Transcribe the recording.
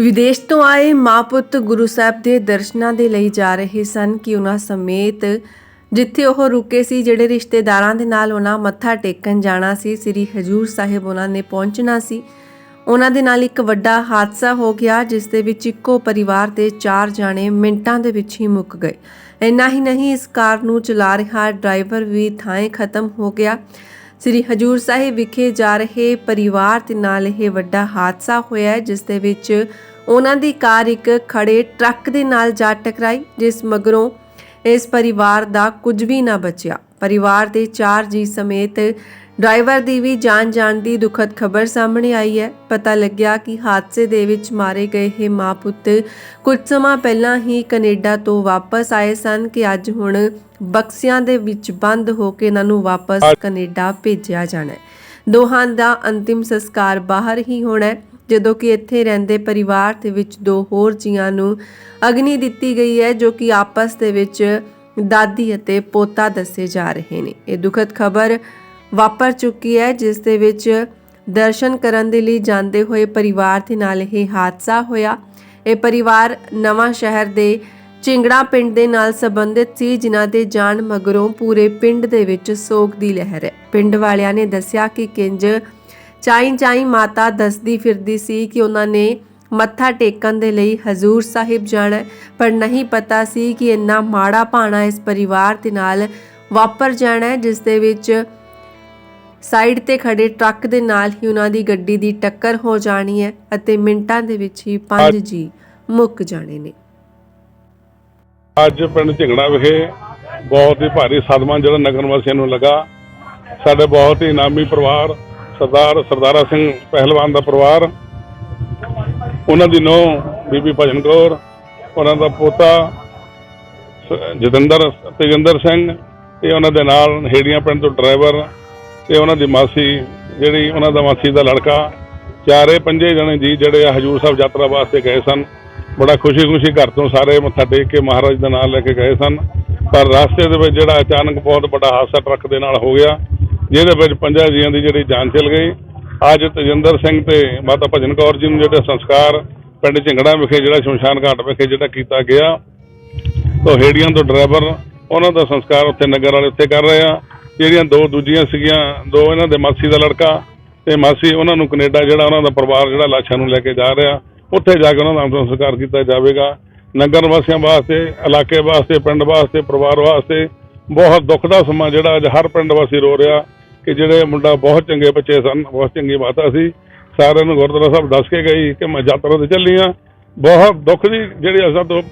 ਵਿਦੇਸ਼ ਤੋਂ ਆਏ ਮਾਂ ਪੁੱਤ ਗੁਰੂ ਸਾਹਿਬ ਦੇ ਦਰਸ਼ਨਾਂ ਦੇ ਲਈ ਜਾ ਰਹੇ ਸਨ ਕਿ ਉਹਨਾਂ ਸਮੇਤ ਜਿੱਥੇ ਉਹ ਰੁਕੇ ਸੀ, ਜਿਹੜੇ ਰਿਸ਼ਤੇਦਾਰਾਂ ਦੇ ਨਾਲ ਉਹਨਾਂ ਮੱਥਾ ਟੇਕਣ ਜਾਣਾ ਸੀ, ਸ੍ਰੀ ਹਜੂਰ ਸਾਹਿਬ ਉਹਨਾਂ ਨੇ ਪਹੁੰਚਣਾ ਸੀ। ਉਹਨਾਂ ਦੇ ਨਾਲ ਇੱਕ ਵੱਡਾ ਹਾਦਸਾ ਹੋ ਗਿਆ, ਜਿਸ ਦੇ ਵਿੱਚ ਇੱਕੋ ਪਰਿਵਾਰ ਦੇ ਚਾਰ ਜਾਣੇ ਮਿੰਟਾਂ ਦੇ ਵਿੱਚ ਹੀ ਮੁੱਕ ਗਏ। ਇੰਨਾ ਹੀ ਨਹੀਂ, ਇਸ ਕਾਰ ਨੂੰ ਚਲਾ ਰਿਹਾ ਡਰਾਈਵਰ ਵੀ ਥਾਂ ਖਤਮ ਹੋ ਗਿਆ। ਸ੍ਰੀ ਹਜੂਰ ਸਾਹਿਬ ਵਿਖੇ ਜਾ ਰਹੇ ਪਰਿਵਾਰ ਦੇ ਨਾਲ ਇਹ ਵੱਡਾ ਹਾਦਸਾ ਹੋਇਆ ਹੈ, ਜਿਸ ਦੇ ਵਿੱਚ ਉਹਨਾਂ ਦੀ ਕਾਰ ਇੱਕ ਖੜੇ ਟਰੱਕ ਦੇ ਨਾਲ ਜਾ ਟਕਰਾਈ ਜਿਸ ਮਗਰੋਂ ਇਸ ਪਰਿਵਾਰ ਦਾ ਕੁਝ ਵੀ ਨਾ ਬਚਿਆ। ਪਰਿਵਾਰ ਦੇ ਚਾਰ ਜੀ ਸਮੇਤ ਡਰਾਈਵਰ ਦੀ ਵੀ ਜਾਨ ਜਾਣ ਦੀ ਦੁਖਦ ਖਬਰ ਸਾਹਮਣੇ ਆਈ ਹੈ। ਪਤਾ ਲੱਗਿਆ ਕਿ ਹਾਦਸੇ ਦੇ ਵਿੱਚ ਮਾਰੇ ਗਏ ਇਹ ਮਾਂ ਪੁੱਤ ਕੁਝ ਸਮਾਂ ਪਹਿਲਾਂ ਹੀ ਕੈਨੇਡਾ ਤੋਂ ਵਾਪਸ ਆਏ ਸਨ ਕਿ ਅੱਜ ਹੁਣ ਬਕਸਿਆਂ ਦੇ ਵਿੱਚ ਬੰਦ ਹੋ ਕੇ ਇਹਨਾਂ ਨੂੰ ਵਾਪਸ ਕੈਨੇਡਾ ਭੇਜਿਆ ਜਾਣਾ ਹੈ। ਦੋਹਾਂ ਦਾ ਅੰਤਿਮ ਸੰਸਕਾਰ ਬਾਹਰ ਹੀ ਹੋਣਾ ਹੈ ਜਦੋਂ ਕਿ ਇੱਥੇ ਰਹਿੰਦੇ ਪਰਿਵਾਰ ਦੇ ਵਿੱਚ ਦੋ ਹੋਰ ਜੀਆਂ ਨੂੰ ਅਗਨੀ ਦਿੱਤੀ ਗਈ ਹੈ ਜੋ ਕਿ ਆਪਸ ਦੇ ਵਿੱਚ ਦਾਦੀ ਅਤੇ ਪੋਤਾ ਦੱਸੇ ਜਾ ਰਹੇ ਨੇ। ਇਹ ਦੁਖਦ ਖਬਰ ਵਾਪਰ ਚੁੱਕੀ ਹੈ, ਜਿਸ ਦੇ ਵਿੱਚ ਦਰਸ਼ਨ ਕਰਨ ਦੇ ਲਈ ਜਾਂਦੇ ਹੋਏ ਪਰਿਵਾਰ ਦੇ ਨਾਲ ਇਹ ਹਾਦਸਾ ਹੋਇਆ। ਇਹ ਪਰਿਵਾਰ ਨਵਾਂ ਸ਼ਹਿਰ ਦੇ ਚਿੰਗੜਾ ਪਿੰਡ ਦੇ ਨਾਲ ਸੰਬੰਧਿਤ ਸੀ, ਜਿਨ੍ਹਾਂ ਦੇ ਜਾਣ ਮਗਰੋਂ ਪੂਰੇ ਪਿੰਡ ਦੇ ਵਿੱਚ ਸੋਗ ਦੀ ਲਹਿਰ ਹੈ। ਪਿੰਡ ਵਾਲਿਆਂ ਨੇ ਦੱਸਿਆ ਕਿ ਕਿੰਜ ਚਾਈ ਚਾਈ ਮਾਤਾ ਦੱਸਦੀ ਫਿਰਦੀ ਸੀ ਕਿ ਉਹਨਾਂ ਨੇ ਮੱਥਾ ਟੇਕਣ ਦੇ ਲਈ ਹਜ਼ੂਰ ਸਾਹਿਬ ਜਾਣਾ ਪਰ ਨਹੀਂ ਪਤਾ ਸੀ ਕਿ ਇੰਨਾ ਮਾੜਾ ਭਾਣਾ ਇਸ ਪਰਿਵਾਰ ਦੇ ਨਾਲ ਵਾਪਰ ਜਾਣਾ ਜਿਸ ਦੇ ਵਿੱਚ ਸਾਈਡ ਤੇ ਖੜੇ ਟਰੱਕ ਦੇ ਨਾਲ ਹੀ ਉਹਨਾਂ ਦੀ ਗੱਡੀ ਦੀ ਟੱਕਰ ਹੋ ਜਾਣੀ ਹੈ ਅਤੇ ਮਿੰਟਾਂ ਦੇ ਵਿੱਚ ਹੀ ਪੰਜ ਜੀ ਮੁੱਕ ਜਾਣੇ ਨੇ। ਅੱਜ ਪਿੰਡ ਝਿੰਗੜਾ ਵਿਖੇ ਬਹੁਤ ਹੀ ਭਾਰੀ ਸਦਮਾ ਜਿਹੜਾ ਨਗਰ ਵਾਸੀਆਂ ਨੂੰ ਲੱਗਾ। ਸਾਡੇ ਬਹੁਤ ਹੀ ਨਾਮੀ ਪਰਿਵਾਰ ਸਰਦਾਰ ਸਰਦਾਰਾ ਸਿੰਘ ਪਹਿਲਵਾਨ ਦਾ ਪਰਿਵਾਰ ਉਹਨਾਂ ਦੀ ਨੂੰਹ ਬੀਬੀ ਭਜਨ ਕੌਰ ਉਹਨਾਂ ਦਾ ਪੋਤਾ ਜਤਿੰਦਰ ਤੇਜਿੰਦਰ ਸਿੰਘ ਤੇ ਉਹਨਾਂ ਦੇ ਨਾਲ ਹੇੜੀਆਂ ਪਿੰਡ ਤੋਂ ਡਰਾਈਵਰ ਤੇ ਉਹਨਾਂ ਦੀ ਮਾਸੀ, ਜਿਹੜੀ ਉਹਨਾਂ ਦਾ ਮਾਸੀ ਦਾ ਲੜਕਾ, ਚਾਰੇ ਪੰਜੇ ਜਣੇ ਜੀ ਜਿਹੜੇ ਆ ਹਜੂਰ ਸਾਹਿਬ ਯਾਤਰਾ ਵਾਸਤੇ ਗਏ ਸਨ। ਬੜਾ ਖੁਸ਼ੀ-ਖੁਸ਼ੀ ਘਰ ਤੋਂ ਸਾਰੇ ਮੱਥਾ ਟੇਕ ਕੇ ਮਹਾਰਾਜ ਦਾ ਨਾਮ ਲੈ ਕੇ ਗਏ ਸਨ। ਪਰ ਰਸਤੇ ਦੇ ਵਿੱਚ ਜਿਹੜਾ ਅਚਾਨਕ ਬਹੁਤ ਵੱਡਾ ਹਾਦਸਾ ਟਰੱਕ ਦੇ ਨਾਲ ਹੋ ਗਿਆ, ਜਿਹਦੇ ਵਿੱਚ ਪੰਜਾਂ ਜੀਆਂ ਦੀ ਜਿਹੜੀ ਜਾਨ ਚਲ ਗਈ। ਅੱਜ ਤਜਿੰਦਰ ਸਿੰਘ ਤੇ ਮਾਤਾ ਭਜਨ ਕੌਰ ਜੀ ਨੂੰ ਜਿਹੜਾ ਸੰਸਕਾਰ ਪਿੰਡ ਝਿੰਗੜਾ ਵਿਖੇ, ਜਿਹੜਾ ਸ਼ਮਸ਼ਾਨ ਘਾਟ ਵਿਖੇ ਜਿਹੜਾ ਕੀਤਾ ਗਿਆ ਤੋਂ ਹੇੜੀਆਂ ਤੋਂ ਡਰਾਈਵਰ ਉਹਨਾਂ ਦਾ ਸੰਸਕਾਰ ਉੱਥੇ ਨਗਰ ਵਾਲੇ ਉੱਥੇ ਕਰ ਰਹੇ ਆ। ਜਿਹੜੀਆਂ ਦੋ ਦੂਜੀਆਂ ਸੀਗੀਆਂ, ਦੋ ਇਹਨਾਂ ਦੇ ਮਾਸੀ ਦਾ ਲੜਕਾ ਤੇ ਮਾਸੀ ਉਹਨਾਂ ਨੂੰ ਕੈਨੇਡਾ ਜਿਹੜਾ ਉਹਨਾਂ ਦਾ ਪਰਿਵਾਰ ਜਿਹੜਾ ਲਾਸ਼ਾਂ ਨੂੰ ਲੈ ਕੇ ਜਾ ਰਿਹਾ, ਉੱਥੇ ਜਾ ਕੇ ਉਹਨਾਂ ਦਾ ਅੰਤਿਮ ਸੰਸਕਾਰ ਕੀਤਾ ਜਾਵੇਗਾ। ਨਗਰ ਵਾਸੀਆਂ ਵਾਸਤੇ, ਇਲਾਕੇ ਵਾਸਤੇ, ਪਿੰਡ ਵਾਸਤੇ, ਪਰਿਵਾਰ ਵਾਸਤੇ ਬਹੁਤ ਦੁੱਖ ਦਾ ਸਮਾਂ ਜਿਹੜਾ ਅੱਜ ਹਰ ਪਿੰਡ ਵਾਸੀ ਰੋ ਰਿਹਾ ਕਿ ਜਿਹੜੇ ਮੁੰਡਾ ਬਹੁਤ ਚੰਗੇ ਬੱਚੇ ਸਨ, ਬਹੁਤ ਚੰਗੀ ਮਾਤਾ ਸੀ। ਸਾਰਿਆਂ ਨੂੰ ਗੁਰਦੁਆਰਾ ਸਾਹਿਬ ਦੱਸ ਕੇ ਗਈ ਕਿ ਮੈਂ ਯਾਤਰਾ ਤੇ ਚੱਲੀ ਆ ਬਹੁਤ ਦੁੱਖ ਦੀ ਜਿਹੜੀ ਅਸਾਂ ਤੋਂ